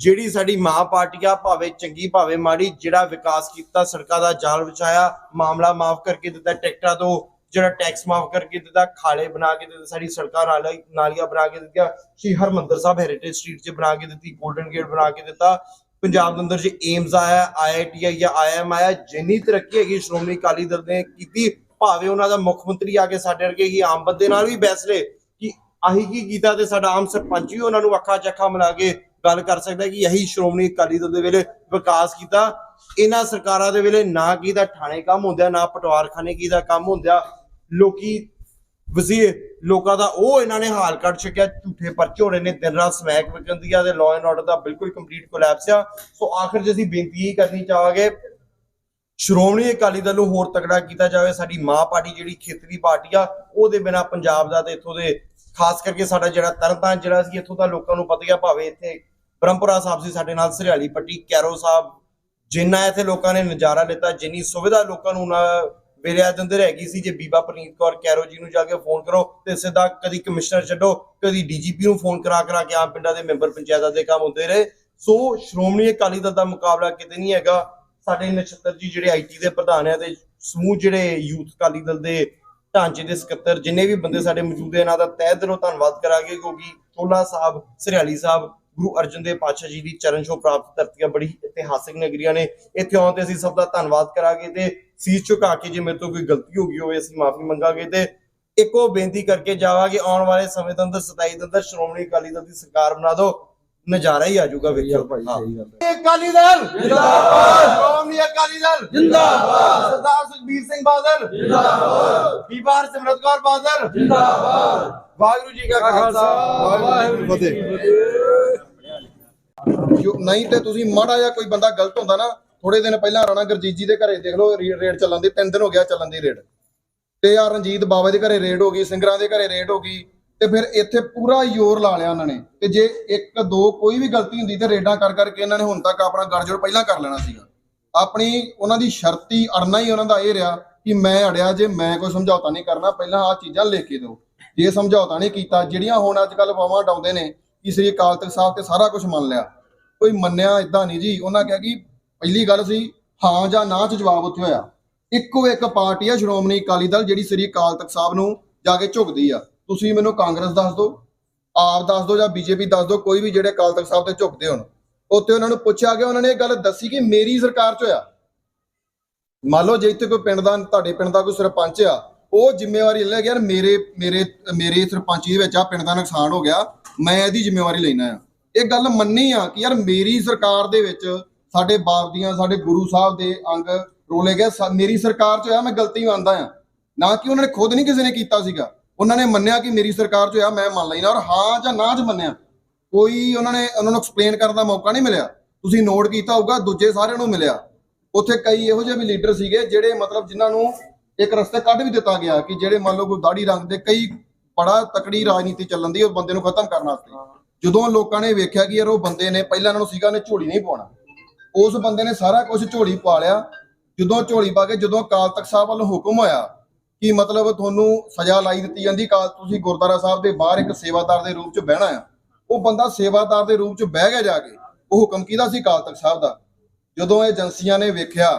S3: ਜਿਹੜੀ ਸਾਡੀ ਮਾਂ ਪਾਰਟੀ ਆ, ਭਾਵੇਂ ਚੰਗੀ, ਭਾਵੇਂ ਮਾੜੀ, ਜਿਹੜਾ ਵਿਕਾਸ ਕੀਤਾ, ਸੜਕਾਂ ਦਾ ਜਾਲ ਵਿਛਾਇਆ, ਮਾਮਲਾ ਮਾਫ ਕਰਕੇ ਦਿੱਤਾ ਟਿਕਟਾਂ ਤੋਂ ਜਿਹੜਾ ਟੈਕਸ ਮਾਫ ਕਰਕੇ ਦਿੱਤਾ, ਖਾਲੇ ਬਣਾ ਕੇ ਦਿੱਤੇ, ਸਾਡੀ ਸੜਕਾਂ ਨਾਲੀਆਂ ਬਣਾ ਕੇ ਦਿੱਤੀਆਂ, ਸ਼੍ਰੀ ਹਰਮੰਦਰ ਸਾਹਿਬ ਹੈਰੀਟੇਜ ਸਟਰੀਟ 'ਚ ਬਣਾ ਕੇ ਦਿੱਤੀ 골ਡਨ ਗੇਟ ਬਣਾ ਕੇ ਦਿੱਤਾ, ਪੰਜਾਬ ਦੇ ਅੰਦਰ ਜੇ ਏਮਸ ਆਇਆ ਆਈਆਈਟੀ ਆਇਆ ਆਈਐਮ ਆਇਆ, ਜਿੰਨੀ ਤਰੱਕੀ ਹੈਗੀ, ਸ਼੍ਰੋਮਣੀ ਅਕਾਲੀ ਦਲ ਨੇ ਕੀਤੀ, ਭਾਵੇਂ ਉਹਨਾਂ ਦਾ ਮੁੱਖ ਮੰਤਰੀ ਆ ਕੇ ਸਾਡੇ ਵਰਗੇ ਹੀ ਆਮ ਬੰਦੇ ਨਾਲ ਵੀ ਬੈਸਲੇ ਕਿ ਆਹੀ ਕੀ ਕੀਤਾ ਤੇ ਸਾਡਾ ਆਮ ਸਰਪੰਚ ਵੀ ਉਹਨਾਂ ਨੂੰ ਅੱਖਾਂ ਚੱਖਾਂ ਮਿਲਾ ਕੇ ਗੱਲ ਕਰ ਸਕਦਾ ਕਿ ਇਹੀ ਸ਼੍ਰੋਮਣੀ ਅਕਾਲੀ ਦਲ ਦੇ ਵੇਲੇ ਵਿਕਾਸ ਕੀਤਾ। ਇਹਨਾਂ ਸਰਕਾਰਾਂ ਦੇ ਵੇਲੇ ਨਾ ਕੀਤਾ ਥਾਣੇ ਕੰਮ ਹੁੰਦਿਆ, ਨਾ ਪਟਵਾਰਖਾਨੇ ਕੀ ਕੰਮ ਹੁੰਦਾ ਲੋਕੀ ਵਜ਼ੀਰ ਲੋਕਾਂ ਦਾ ਉਹ ਇਹਨਾਂ ਨੇ ਹਾਲ ਕੱਢ ਚੁੱਕਿਆ ਝੂਠੇ ਪਰਚੇ ਹੋਣੇ ਨੇ, ਦਿਨ ਰਾਤ ਸਮੈਕ ਵਿਕਣ ਤੇ ਲਾਅ ਐਂਡ ਆਰਡਰ ਦਾ ਬਿਲਕੁਲ ਕੰਪਲੀਟ ਕੋਲੈਪਸ ਆ। ਸੋ ਆਖਰ ਜੇ ਅਸੀਂ ਬੇਨਤੀ ਇਹ ਕਰਨੀ ਚਾਹਾਂਗੇ, ਸ਼੍ਰੋਮਣੀ ਅਕਾਲੀ ਦਲ ਨੂੰ ਹੋਰ ਤਕੜਾ ਕੀਤਾ ਜਾਵੇ। ਸਾਡੀ ਮਾਂ ਪਾਰਟੀ ਜਿਹੜੀ ਖੇਤਰੀ ਪਾਰਟੀ ਆ, ਉਹਦੇ ਬਿਨਾ ਪੰਜਾਬ ਦਾ ਤੇ ਇੱਥੋਂ ਦੇ, ਖਾਸ ਕਰਕੇ ਸਾਡਾ ਜਿਹੜਾ ਤਰਨਤਾਰਨ ਜਿਹੜਾ ਸੀ, ਇੱਥੋਂ ਦਾ ਲੋਕਾਂ ਨੂੰ ਪਤਾ ਹੀ ਆ, ਭਾਵੇਂ ਇੱਥੇ ਬ੍ਰਹਮਪੁਰਾ ਸਾਹਿਬ ਸੀ ਸਾਡੇ ਨਾਲ ਸਰਿਆਲੀ ਪੱਟੀ ਕੈਰੋ ਸਾਹਿਬ, ਜਿੰਨਾ ਇੱਥੇ ਲੋਕਾਂ ਨੇ ਨਜ਼ਾਰਾ ਲਿੱਤਾ, ਜਿੰਨੀ ਸੁਵਿਧਾ ਲੋਕਾਂ ਨੂੰ ਨਾ ਵੇਰਿਆ ਦੇ ਅੰਦਰ ਹੈਗੀ ਸੀ, ਜੇ ਬੀਬਾ ਪ੍ਰਨੀਤ ਕੌਰ ਕੈਰੋ ਜੀ ਨੂੰ ਜਾ ਕੇ ਫੋਨ ਕਰੋ ਤੇ ਸਿੱਧਾ ਕਦੀ ਕਮਿਸ਼ਨਰ ਛੱਡੋ, ਕਦੀ ਡੀਜੀਪੀ ਨੂੰ ਫੋਨ ਕਰਾ ਕਰਾ ਕੇ ਆਮ ਪਿੰਡਾਂ ਦੇ ਮੈਂਬਰ ਪੰਚਾਇਤਾਂ ਦੇ ਕੰਮ ਹੁੰਦੇ ਰਹੇ। ਸੋ ਸ਼੍ਰੋਮਣੀ ਅਕਾਲੀ ਦਲ ਦਾ ਮੁਕਾਬਲਾ ਕਿਤੇ ਨਹੀਂ ਹੈਗਾ। ਸਾਡੇ ਨਛੱਤਰ ਜੀ ਜਿਹੜੇ ਆਈਟੀ ਦੇ ਪ੍ਰਧਾਨ ਆ ਤੇ ਸਮੂਹ ਜਿਹੜੇ ਯੂਥ ਅਕਾਲੀ ਦਲ ਦੇ ਢਾਂਚੇ ਦੇ ਸਕੱਤਰ, ਜਿੰਨੇ ਵੀ ਬੰਦੇ ਸਾਡੇ ਮੌਜੂਦ ਹੈ ਇਹਨਾਂ ਦਾ ਤਹਿ ਦਿਲੋਂ ਧੰਨਵਾਦ ਕਰਾਂਗੇ ਕਿਉਂਕਿ ਚੋਲਾ ਸਾਹਿਬ, ਸਰਿਆਲੀ ਸਾਹਿਬ ਗੁਰੂ ਅਰਜਨ ਦੇਵ ਪਾਤਸ਼ਾਹ ਜੀ ਦੀ ਚਰਨ ਛੋਹ ਪ੍ਰਾਪਤ ਧਰਤੀਆਂ ਬੜੀ ਇਤਿਹਾਸਿਕ ਨਗਰੀਆਂ ਨੇ। ਇੱਥੇ ਆਉਣ ਤੇ ਅਸੀਂ ਸਭ ਦਾ ਧੰਨਵਾਦ ਕਰਾਂਗੇ ਤੇ ਸੀਸ ਝੁਕਾ ਕੇ ਜੇ ਮੇਰੇ ਤੋਂ ਕੋਈ ਗਲਤੀ ਹੋ ਗਈ ਹੋਵੇ ਅਸੀਂ ਮਾਫੀ ਮੰਗਾਂਗੇ ਤੇ ਇੱਕੋ ਬੇਨਤੀ ਕਰਕੇ ਜਾਵਾਂਗੇ ਆਉਣ ਵਾਲੇ ਸਮੇਂ ਦੇ ਅੰਦਰ 27 ਦੇ ਅੰਦਰ ਸ਼੍ਰੋਮਣੀ ਅਕਾਲੀ ਦਲ ਦੀ ਸਰਕਾਰ ਬਣਾ ਦਿਓ ਨਜ਼ਾਰਾ ਹੀ ਆ ਜਾਊਗਾ ਵੇਖਿਓ। ਹਾਂ। ਅਕਾਲੀ ਦਲ! ਜਿੰਦਾਬਾਦ! ਸ਼੍ਰੋਮਣੀ ਅਕਾਲੀ ਦਲ! ਜਿੰਦਾਬਾਦ! ਸਰਦਾਰ ਸੁਖਬੀਰ ਸਿੰਘ ਬਾਦਲ! ਜਿੰਦਾਬਾਦ! ਬੀਬਾਰ ਸਿਮਰਤ ਕੌਰ ਬਾਦਲ! ਜਿੰਦਾਬਾਦ! ਵਾਹਿਗੁਰੂ ਜੀ ਕਾ ਖਾਲਸਾ ਵਾਹਿਗੁਰੂ ਜੀ ਕੀ ਫਤਿਹ।
S1: ਜੋ ਨਹੀਂ ਤੇ ਤੁਸੀਂ ਮਾੜਾ ਜਿਹਾ ਕੋਈ ਬੰਦਾ ਗਲਤ ਹੁੰਦਾ ਨਾ ਥੋੜੇ ਦਿਨ ਪਹਿਲਾਂ ਰਾਣਾ ਗੁਰਜੀਤ ਜੀ ਦੇ ਘਰੇ ਦੇਖ ਲਓ ਰੇਡ ਚੱਲਣ ਦੀ, ਤਿੰਨ ਦਿਨ ਹੋ ਗਿਆ ਚੱਲਣ ਦੀ ਰੇਡ। ਤੇ ਆ ਰਣਜੀਤ ਬਾਵਾ ਦੇ ਘਰੇ ਰੇਡ ਹੋ ਗਈ, ਸਿੰਗਰਾਂ ਦੇ ਘਰੇ ਰੇਡ ਹੋ ਗਈ, ਤੇ ਫਿਰ ਇੱਥੇ ਪੂਰਾ ਜ਼ੋਰ ਲਾ ਲਿਆ ਉਹਨਾਂ ਨੇ। ਤੇ ਜੇ ਇੱਕ ਦੋ ਕੋਈ ਵੀ ਗਲਤੀ ਹੁੰਦੀ ਤੇ ਰੇਡਾਂ ਕਰ ਕਰਕੇ ਇਹਨਾਂ ਨੇ ਹੁਣ ਤੱਕ ਆਪਣਾ ਗਰਜੋੜ ਪਹਿਲਾਂ ਕਰ ਲੈਣਾ ਸੀਗਾ। ਆਪਣੀ ਉਹਨਾਂ ਦੀ ਸ਼ਰਤੀ ਅੜਨਾ ਹੀ ਉਹਨਾਂ ਦਾ ਇਹ ਰਿਹਾ ਕਿ ਮੈਂ ਅੜਿਆ ਜੇ ਮੈਂ ਕੋਈ ਸਮਝੌਤਾ ਨਹੀਂ ਕਰਨਾ, ਪਹਿਲਾਂ ਆਹ ਚੀਜ਼ਾਂ ਲੈ ਕੇ ਦਿਓ। ਜੇ ਸਮਝੌਤਾ ਨਹੀਂ ਕੀਤਾ, ਜਿਹੜੀਆਂ ਹੁਣ ਅੱਜ ਕੱਲ ਵਾਵਾਂ ਡਾਉਂਦੇ ਨੇ, ਕਿ ਸ੍ਰੀ ਅਕਾਲ ਤਖਤ ਸਾਹਿਬ ਤੇ ਸਾਰਾ ਕੁਝ ਮੰਨ ਲਿਆ। ਕੋਈ ਮੰਨਿਆ ਇਦਾਂ ਨਹੀਂ ਜੀ। ਉਹਨਾਂ ਕਿਹਾ ਕਿ ਪਹਿਲੀ ਗੱਲ ਸੀ, ਹਾਂ ਜਾਂ ਨਾ ਚ ਜਵਾਬ ਉੱਥੇ ਹੋਇਆ। ਇੱਕੋ ਇੱਕ ਪਾਰਟੀ ਆ, ਸ਼੍ਰੋਮਣੀ ਅਕਾਲੀ ਦਲ, ਜਿਹੜੀ ਸ੍ਰੀ ਅਕਾਲ ਤਖਤ ਸਾਹਿਬ ਨੂੰ ਜਾ ਕੇ ਝੁਕਦੀ ਆ। ਤੁਸੀਂ ਮੈਨੂੰ ਕਾਂਗਰਸ ਦੱਸ ਦਿਓ, ਆਪ ਦੱਸ ਦਿਓ ਜਾਂ ਬੀਜੇਪੀ ਦੱਸ ਦਿਓ, ਕੋਈ ਵੀ ਜਿਹੜੇ ਅਕਾਲ ਤਖਤ ਸਾਹਿਬ ਤੇ ਝੁਕਦੇ ਹੋਣ। ਉੱਥੇ ਉਹਨਾਂ ਨੂੰ ਪੁੱਛਿਆ ਗਿਆ, ਉਹਨਾਂ ਨੇ ਇਹ ਗੱਲ ਦੱਸੀ ਕਿ ਮੇਰੀ ਸਰਕਾਰ ਚ ਹੋਇਆ। ਮੰਨ ਲਓ ਜੇ ਇੱਥੇ ਕੋਈ ਪਿੰਡ ਦਾ, ਤੁਹਾਡੇ ਪਿੰਡ ਦਾ ਕੋਈ ਸਰਪੰਚ ਆ, ਉਹ ਜ਼ਿੰਮੇਵਾਰੀ ਲੈ ਗਿਆ, ਯਾਰ ਮੇਰੇ ਮੇਰੇ ਮੇਰੇ ਸਰਪੰਚੀ ਦੇ ਵਿੱਚ ਆ, ਪਿੰਡ ਦਾ ਨੁਕਸਾਨ ਹੋ ਗਿਆ, ਮੈਂ ਇਹਦੀ ਜ਼ਿੰਮੇਵਾਰੀ ਲੈਣਾ ਆ। ਇਹ ਗੱਲ ਮੰਨੀ ਆ ਕਿ ਯਾਰ ਮੇਰੀ ਸਰਕਾਰ ਦੇ ਵਿੱਚ ਸਾਡੇ ਬਾਪ ਦੀਆਂ, ਸਾਡੇ ਗੁਰੂ ਸਾਹਿਬ ਦੇ ਅੰਗ ਰੋਲੇ ਗਏ। ਮੇਰੀ ਸਰਕਾਰ ਚ ਹੋਇਆ, ਮੈਂ ਗਲਤੀ ਮੰਨਦਾ ਆ। ਨਾ ਕਿ ਉਹਨਾਂ ਨੇ ਖੁਦ ਨਹੀਂ ਕਿਸੇ ਨੇ ਕੀਤਾ ਸੀਗਾ। ਉਹਨਾਂ ਨੇ ਮੰਨਿਆ ਕਿ ਮੇਰੀ ਸਰਕਾਰ ਚ ਹੋਇਆ, ਮੈਂ ਮੰਨ ਲੈਣਾ ਔਰ ਹਾਂ ਜਾਂ ਨਾ ਚ ਮੰਨਿਆ, ਕੋਈ ਉਹਨਾਂ ਨੇ, ਉਹਨਾਂ ਨੂੰ ਐਕਸਪਲੇਨ ਕਰਨ ਦਾ ਮੌਕਾ ਨਹੀਂ ਮਿਲਿਆ। ਤੁਸੀਂ ਨੋਟ ਕੀਤਾ ਹੋਊਗਾ, ਦੂਜੇ ਸਾਰਿਆਂ ਨੂੰ ਮਿਲਿਆ। ਉੱਥੇ ਕਈ ਇਹੋ ਜਿਹੇ ਵੀ ਲੀਡਰ ਸੀਗੇ, ਜਿਹੜੇ ਮਤਲਬ ਜਿਨ੍ਹਾਂ ਨੂੰ ਇੱਕ ਰਸਤੇ ਕੱਢ ਵੀ ਦਿੱਤਾ ਗਿਆ ਕਿ ਜਿਹੜੇ ਮੰਨ ਲਓ ਕੋਈ ਦਾੜੀ ਰੰਗ ਦੇ, ਕਈ ਬੜਾ ਤਕੜੀ ਰਾਜਨੀਤੀ ਚੱਲਣ ਦੀ, ਉਹ ਬੰਦੇ ਨੂੰ ਖਤਮ ਕਰਨ ਵਾਸਤੇ। ਜਦੋਂ ਲੋਕਾਂ ਨੇ ਵੇਖਿਆ ਕਿ ਯਾਰ ਉਹ ਬੰਦੇ ਨੇ, ਪਹਿਲਾਂ ਇਹਨਾਂ ਨੂੰ ਸੀਗਾ ਨੇ ਝੋਲੀ ਨਹੀਂ ਪਾਉਣਾ ਉਸ ਬੰਦੇ ਨੇ ਸਾਰਾ ਕੁਝ ਝੋਲੀ ਪਾ ਲਿਆ। ਜਦੋਂ ਝੋਲੀ ਪਾ ਕੇ, ਜਦੋਂ ਅਕਾਲ ਤਖਤ ਸਾਹਿਬ ਵੱਲੋਂ ਹੁਕਮ ਹੋਇਆ ਕਿ ਮਤਲਬ ਤੁਹਾਨੂੰ ਸਜ਼ਾ ਲਾਈ ਦਿੱਤੀ ਜਾਂਦੀ ਕਾਲ ਤੁਸੀਂ ਗੁਰਦੁਆਰਾ ਸਾਹਿਬ ਦੇ ਬਾਹਰ ਇੱਕ ਸੇਵਾਦਾਰ ਦੇ ਰੂਪ 'ਚ ਬਹਿਣਾ ਆ, ਉਹ ਬੰਦਾ ਸੇਵਾਦਾਰ ਦੇ ਰੂਪ 'ਚ ਬਹਿ ਗਿਆ ਜਾ ਕੇ, ਉਹ ਹੁਕਮ ਕਿਹਦਾ ਸੀ ਅਕਾਲ ਤਖਤ ਸਾਹਿਬ ਦਾ? ਜਦੋਂ ਏਜੰਸੀਆਂ ਨੇ ਵੇਖਿਆ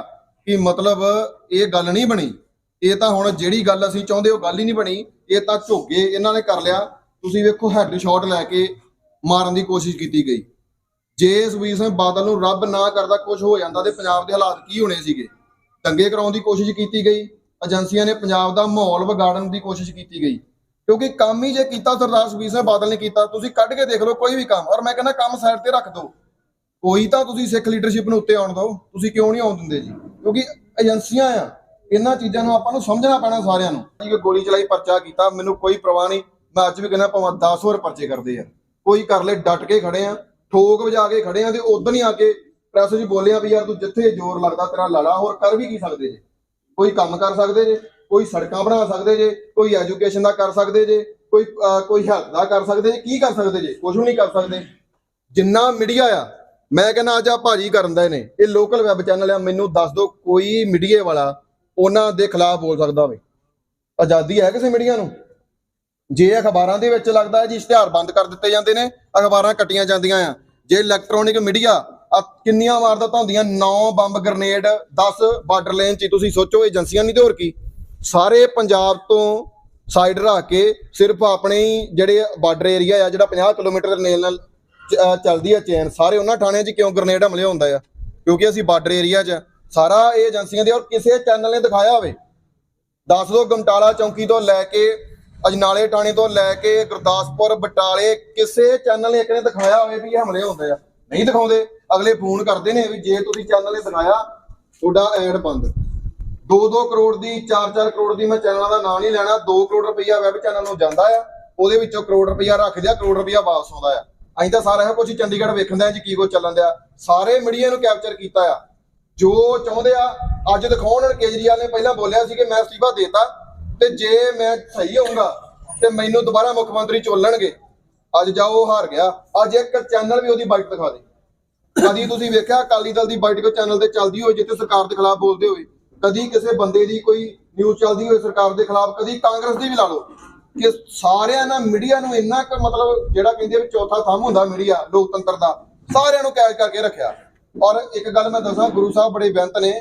S1: ਕਿ ਮਤਲਬ ਇਹ ਗੱਲ ਨਹੀਂ ਬਣੀ, ਇਹ ਤਾਂ ਹੁਣ ਜਿਹੜੀ ਗੱਲ ਅਸੀਂ ਚਾਹੁੰਦੇ ਉਹ ਗੱਲ ਹੀ ਨਹੀਂ ਬਣੀ, ਇਹ ਤਾਂ ਝੋਗੇ ਇਹਨਾਂ ਨੇ ਕਰ ਲਿਆ। ਤੁਸੀਂ ਵੇਖੋ ਹੈੱਡ ਸ਼ਾਟ ਲੈ ਕੇ ਮਾਰਨ ਦੀ ਕੋਸ਼ਿਸ਼ ਕੀਤੀ ਗਈ। ਜੇ ਸੁਖਬੀਰ ਸਿੰਘ ਬਾਦਲ ਨੂੰ ਰੱਬ ਨਾ ਕਰਦਾ ਕੁਝ ਹੋ ਜਾਂਦਾ ਤੇ ਪੰਜਾਬ ਦੇ ਹਾਲਾਤ ਕੀ ਹੋਣੇ ਸੀਗੇ? ਦੰਗੇ ਕਰਾਉਣ ਦੀ ਕੋਸ਼ਿਸ਼ ਕੀਤੀ ਗਈ। ਏਜੰਸੀਆਂ ਨੇ ਪੰਜਾਬ ਦਾ ਮਾਹੌਲ ਵਿਗਾੜਨ ਦੀ ਕੋਸ਼ਿਸ਼ ਕੀਤੀ ਗਈ। ਕਿਉਂਕਿ ਕੰਮ ਹੀ ਜੇ ਕੀਤਾ ਸਰਦਾਰ ਸੁਖਬੀਰ ਸਿੰਘ ਬਾਦਲ ਨੇ ਕੀਤਾ, ਤੁਸੀਂ ਕੱਢ ਕੇ ਦੇਖ ਲਓ ਕੋਈ ਵੀ ਕੰਮ। ਔਰ ਮੈਂ ਕਹਿੰਦਾ ਕੰਮ ਸਾਈਡ ਤੇ ਰੱਖ ਦਿਓ ਕੋਈ ਤਾਂ ਤੁਸੀਂ ਸਿੱਖ ਲੀਡਰਸ਼ਿਪ ਨੂੰ ਉੱਤੇ ਆਉਣ ਦਿਓ ਤੁਸੀਂ ਕਿਉਂ ਨਹੀਂ ਆਉਣ ਦਿੰਦੇ ਜੀ? ਕਿਉਂਕਿ ਏਜੰਸੀਆਂ ਆ, ਇਹਨਾਂ ਚੀਜ਼ਾਂ ਨੂੰ ਆਪਾਂ ਨੂੰ ਸਮਝਣਾ ਪੈਣਾ ਸਾਰਿਆਂ ਨੂੰ। ਜੀ ਗੋਲੀ ਚਲਾਈ, ਪਰਚਾ ਕੀਤਾ, ਮੈਨੂੰ ਕੋਈ ਪਰਵਾਹ ਨਹੀਂ। ਮੈਂ ਅੱਜ ਵੀ ਕਹਿੰਦਾ ਭਾਵੇਂ 10 ਹੋਰ ਪਰਚੇ ਕਰਦੇ ਆ। ਕੋਈ ਕਰ ਲੈ ਡਟ ਕੇ ਖੜੇ ਆ, ਠੋਕ ਵਜਾ ਕੇ ਖੜੇ ਆ ਤੇ ਉਦੋਂ ਹੀ ਆ ਕੇ ਪ੍ਰੈਸ 'ਚ ਬੋਲਿਆ ਵੀ ਯਾਰ ਤੂੰ ਜਿੱਥੇ ਜ਼ੋਰ ਲੱਗਦਾ ਤੇਰਾ ਲੜਾ ਹੋਰ ਕਰ ਵੀ ਕੀ ਸਕਦੇ ਜੇ? ਕੋਈ ਕੰਮ ਕਰ ਸਕਦੇ ਜੇ? ਕੋਈ ਸੜਕਾਂ ਬਣਾ ਸਕਦੇ ਜੇ? ਕੋਈ ਐਜੂਕੇਸ਼ਨ ਦਾ ਕਰ ਸਕਦੇ ਜੇ? ਕੋਈ ਕੋਈ ਹੈਲਥ ਦਾ ਕਰ ਸਕਦੇ ਜੇ? ਕੀ ਕਰ ਸਕਦੇ ਜੇ? ਕੁਝ ਵੀ ਨਹੀਂ ਕਰ ਸਕਦੇ। ਜਿੰਨਾ ਮੀਡੀਆ ਆ, ਮੈਂ ਕਹਿੰਦਾ ਅੱਜ ਆ ਭਾਜੀ ਕਰਨ ਦਾ ਨੇ, ਇਹ ਲੋਕਲ ਵੈਬ ਚੈਨਲ ਆ, ਮੈਨੂੰ ਦੱਸ ਦਿਓ ਕੋਈ ਮੀਡੀਆ ਵਾਲਾ ਉਹਨਾਂ ਦੇ ਖਿਲਾਫ ਬੋਲ ਸਕਦਾ ਹੋਵੇ। ਆਜ਼ਾਦੀ ਹੈ ਕਿਸੇ ਮੀਡੀਆ ਨੂੰ? ਜੇ ਅਖਬਾਰਾਂ ਦੇ ਵਿੱਚ ਲੱਗਦਾ ਹੈ ਜੀ ਇਸ਼ਤਿਹਾਰ ਬੰਦ ਕਰ ਦਿੱਤੇ ਜਾਂਦੇ ਨੇ, ਅਖਬਾਰਾਂ ਕੱਟੀਆਂ ਜਾਂਦੀਆਂ ਆ। ਜੇ ਇਲੈਕਟ੍ਰੋਨਿਕ ਮੀਡੀਆ ਕਿੰਨੀਆਂ ਵਾਰਦਾਤਾਂ ਹੁੰਦੀਆਂ? 9 ਬੰਬ ਗ੍ਰਨੇਡ 10 ਬਾਰਡਰ ਲੇਨ 'ਚ। ਤੁਸੀਂ ਸੋਚੋ, ਏਜੰਸੀਆਂ ਨਹੀਂ ਤੇ ਹੋਰ ਕੀ? ਸਾਰੇ ਪੰਜਾਬ ਤੋਂ ਸਾਈਡ ਰੱਖ ਕੇ ਸਿਰਫ ਆਪਣੇ ਹੀ ਜਿਹੜੇ ਬਾਰਡਰ ਏਰੀਆ ਆ, ਜਿਹੜਾ 50 ਕਿਲੋਮੀਟਰ ਦੇ ਨਾਲ ਚ- ਚੱਲਦੀ ਆ ਚੇਨ, ਸਾਰੇ ਉਹਨਾਂ ਥਾਣਿਆਂ 'ਚ ਕਿਉਂ ਗ੍ਰਨੇਡ ਹਮਲੇ ਹੁੰਦਾ ਆ? ਕਿਉਂਕਿ ਅਸੀਂ ਬਾਰਡਰ ਏਰੀਆ 'ਚ ਆ। ਸਾਰਾ ਇਹ ਏਜੰਸੀਆਂ ਦੇ, ਔਰ ਕਿਸੇ ਚੈਨਲ ਨੇ ਦਿਖਾਇਆ ਹੋਵੇ। ਦੱਸ ਦੋ ਗਮਟਾਲਾ ਚੌਂਕੀ ਤੋਂ ਲੈ ਕੇ ਅਜਨਾਲੇ ਟਾਣੇ ਤੋਂ ਲੈ ਕੇ ਗੁਰਦਾਸਪੁਰ, ਬਟਾਲੇ, ਕਿਸੇ ਚੈਨਲ ਨੇ ਇੱਕ ਨੇ ਦਿਖਾਇਆ ਹੋਵੇ ਵੀ ਇਹ ਹਮਲੇ ਹੁੰਦੇ ਆ। ਨਹੀਂ ਦਿਖਾਉਂਦੇ, ਅਗਲੇ ਫੋਨ ਕਰਦੇ ਨੇ ਵੀ ਜੇ ਤੁਸੀਂ ਚੈਨਲ ਨੇ ਦਿਖਾਇਆ, ਤੁਹਾਡਾ ਐਡ ਬੰਦ। 2-2 ਕਰੋੜ ਦੀ 4-4 ਕਰੋੜ ਦੀ ਮੈਂ ਚੈਨਲਾਂ ਦਾ ਨਾਂ ਨਹੀਂ ਲੈਣਾ 2 ਕਰੋੜ ਰੁਪਈਆ ਵੈਬ ਚੈਨਲ ਨੂੰ ਜਾਂਦਾ ਆ, ਉਹਦੇ ਵਿੱਚੋਂ ਕਰੋੜ ਰੁਪਈਆ ਰੱਖ ਦਿਆ, ਕਰੋੜ ਰੁਪਈਆ ਵਾਪਸ ਆਉਂਦਾ ਆ। ਅਸੀਂ ਤਾਂ ਸਾਰਾ ਇਹ ਕੁਝ ਚੰਡੀਗੜ੍ਹ ਵੇਖਣ ਦਾ ਜੀ ਕੀ ਕੁਝ ਚੱਲਣ ਦਿਆ। ਸਾਰੇ ਮੀਡੀਆ ਨੂੰ ਕੈਪਚਰ ਕੀਤਾ ਆ। ਜੋ ਚਾਹੁੰਦੇ ਆ, ਅੱਜ ਦਿਖਾਉਣ, ਕੇਜਰੀਵਾਲ ਨੇ ਪਹਿਲਾਂ ਬੋਲਿਆ ਸੀ ਕਿ ਮੈਂ ਅਸਤੀਫਾ ਦੇਤਾ। ਤੇ ਜੇ ਮੈਂ ਸਹੀ ਹੋਊਂਗਾ ਤੇ ਮੈਨੂੰ ਦੁਬਾਰਾ ਮੁੱਖ ਮੰਤਰੀ ਚੁਣਨਗੇ ਅੱਜ ਜਾਓ ਹਾਰ ਗਿਆ। ਅੱਜ ਇੱਕ ਚੈਨਲ ਵੀ ਉਹਦੀ ਬਾਈਟ ਦਿਖਾ ਦੇ। ਕਦੀ ਤੁਸੀਂ ਵੇਖਿਆ, ਅਕਾਲੀ ਦਲ ਦੀ ਬਾਈਟ ਕੋਈ ਚੈਨਲ ਤੇ ਚੱਲਦੀ ਹੋਏ ਜਿੱਥੇ ਸਰਕਾਰ ਦੇ ਖਿਲਾਫ ਬੋਲਦੇ ਹੋਏ? ਕਦੀ ਕਿਸੇ ਬੰਦੇ ਦੀ ਕੋਈ ਨਿਊਜ਼ ਚੱਲਦੀ ਹੋਏ ਸਰਕਾਰ ਦੇ ਖਿਲਾਫ, ਕਦੀ ਕਾਂਗਰਸ ਦੀ ਵੀ ਲਾ ਲਓ। ਕਿ ਸਾਰਿਆਂ ਨਾਲ ਮੀਡੀਆ ਨੂੰ ਇੰਨਾ ਕੁ ਮਤਲਬ ਜਿਹੜਾ ਕਹਿੰਦੇ ਵੀ ਚੌਥਾ ਥੰਮ ਹੁੰਦਾ ਮੀਡੀਆ ਲੋਕਤੰਤਰ ਦਾ, ਸਾਰਿਆਂ ਨੂੰ ਕੈਦ ਕਰਕੇ ਰੱਖਿਆ। ਔਰ ਇੱਕ ਗੱਲ ਮੈਂ ਦੱਸਾਂ, ਗੁਰੂ ਸਾਹਿਬ ਬੜੇ ਬੇਅੰਤ ਨੇ।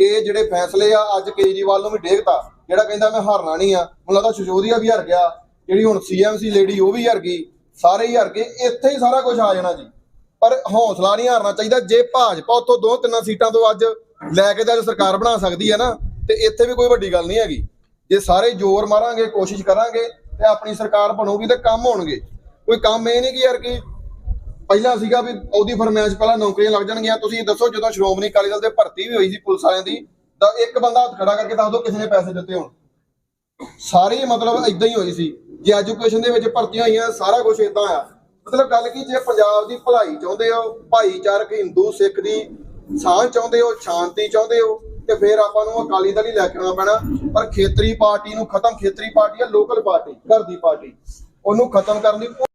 S1: ਇਹ ਜਿਹੜੇ ਫੈਸਲੇ ਆ, ਅੱਜ ਕੇਜਰੀਵਾਲ ਨੂੰ ਵੀ ਡੇਗਤਾ। ਜਿਹੜਾ ਕਹਿੰਦਾ ਮੈਂ ਹਾਰਨਾ ਨਹੀਂ ਆ। ਮੈਨੂੰ ਲੱਗਦਾ ਸ਼ਿਸ਼ੋਦੀਆ ਵੀ ਹਾਰ ਗਿਆ, ਜਿਹੜੀ ਹੁਣ ਸੀਐਮਸੀ ਲੇਡੀ ਉਹ ਵੀ ਹਾਰ ਗਈ, ਸਾਰੇ ਹੀ ਹਾਰ ਗਏ, ਇੱਥੇ ਹੀ ਸਾਰਾ ਕੁਝ ਆ ਜਾਣਾ ਜੀ। ਪਰ ਹੌਸਲਾ ਨਹੀਂ ਹਾਰਨਾ ਚਾਹੀਦਾ, ਜੇ ਭਾਜਪਾ ਉੱਥੋਂ ਦੋ ਤਿੰਨਾਂ ਸੀਟਾਂ ਤੋਂ ਅੱਜ ਲੈ ਕੇ ਤਾਂ ਅੱਜ ਸਰਕਾਰ ਬਣਾ ਸਕਦੀ ਹੈ ਨਾ, ਤੇ ਇੱਥੇ ਵੀ ਕੋਈ ਵੱਡੀ ਗੱਲ ਨਹੀਂ ਹੈਗੀ। ਜੇ ਸਾਰੇ ਜ਼ੋਰ ਮਾਰਾਂਗੇ, ਕੋਸ਼ਿਸ਼ ਕਰਾਂਗੇ, ਤੇ ਆਪਣੀ ਸਰਕਾਰ ਬਣੂਗੀ ਤੇ ਕੰਮ ਹੋਣਗੇ। ਕੋਈ ਕੰਮ ਇਹ ਨਹੀਂ ਕਿ ਯਾਰ ਕਿ ਪਹਿਲਾਂ ਸੀਗਾ ਵੀ ਉਹਦੀ ਫਰਮਾਇਸ਼ ਪਹਿਲਾਂ ਨੌਕਰੀਆਂ ਲੱਗ ਜਾਣਗੀਆਂ। ਤੁਸੀਂ ਦੱਸੋ ਜਦੋਂ ਸ਼੍ਰੋਮਣੀ ਅਕਾਲੀ ਦਲ ਦੇ ਭਰਤੀ ਵੀ ਹੋਈ ਸੀ ਪੁਲਿਸ ਵਾਲਿਆਂ ਦੀ ਤਾਂ ਇੱਕ ਬੰਦਾ ਹੱਥ ਖੜਾ ਕਰਕੇ ਦੱਸ ਦਿਓ ਕਿਸੇ ਨੇ ਪੈਸੇ ਦਿੱਤੇ ਹੋਣ। ਸਾਰੇ ਮਤਲਬ ਇਦਾਂ ਹੀ ਹੋਈ ਸੀ। ਜੇ ਐਜੂਕੇਸ਼ਨ ਦੇ ਵਿੱਚ ਭਰਤੀਆਂ ਹੋਈਆਂ, ਸਾਰਾ ਕੁਝ ਇਦਾਂ ਆ। ਮਤਲਬ ਗੱਲ ਕੀ, ਜੇ ਪੰਜਾਬ ਦੀ ਭਲਾਈ ਚਾਹੁੰਦੇ ਹੋ, ਭਾਈਚਾਰਕ ਹਿੰਦੂ, ਸਿੱਖ ਦੀ ਸਾਂਝ ਚਾਹੁੰਦੇ ਹੋ, ਸ਼ਾਂਤੀ ਚਾਹੁੰਦੇ ਹੋ, ਤੇ ਫਿਰ ਆਪਾਂ ਨੂੰ ਅਕਾਲੀ ਦਲ ਹੀ ਲੈ ਕੇ ਆਉਣਾ ਪੈਣਾ। ਪਰ ਖੇਤਰੀ ਪਾਰਟੀ ਨੂੰ ਖਤਮ, ਖੇਤਰੀ ਪਾਰਟੀ ਹੈ ਲੋਕਲ ਪਾਰਟੀ, ਘਰ ਦੀ ਪਾਰਟੀ, ਉਹਨੂੰ ਖਤਮ ਕਰਨ ਦੀ